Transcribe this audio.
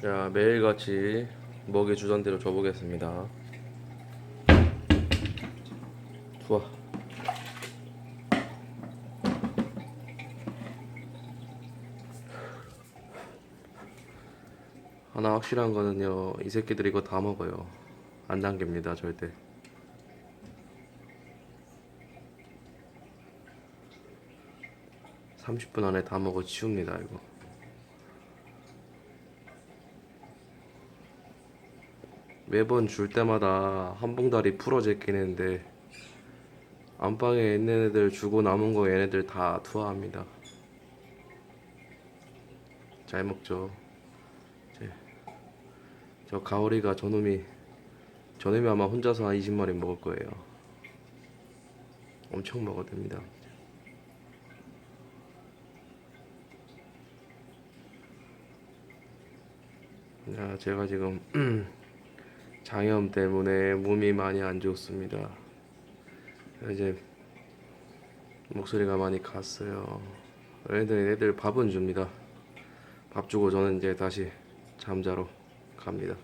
자 매일같이 먹이 주던 대로 줘보겠습니다. 좋아. 하나 확실한 거는요 이 새끼들이 이거 다 먹어요. 안 남깁니다 절대. (30분) 안에 다 먹어 치웁니다 이거 매번 줄 때마다 한 봉다리 풀어제 끼 는데 안방에 있는 애들 주고 남은 거 얘네들 다 투하합니다. 잘 먹죠. 저 가오리가 저놈이 저놈이 아마 혼자서 한 20마리 먹을 거예요. 엄청 먹어댑니다. 야, 제가 지금 장염 때문에 몸이 많이 안 좋습니다. 이제 목소리가 많이 갔어요. 애들 애들 밥은 줍니다. 밥 주고 저는 이제 다시 잠자러 갑니다.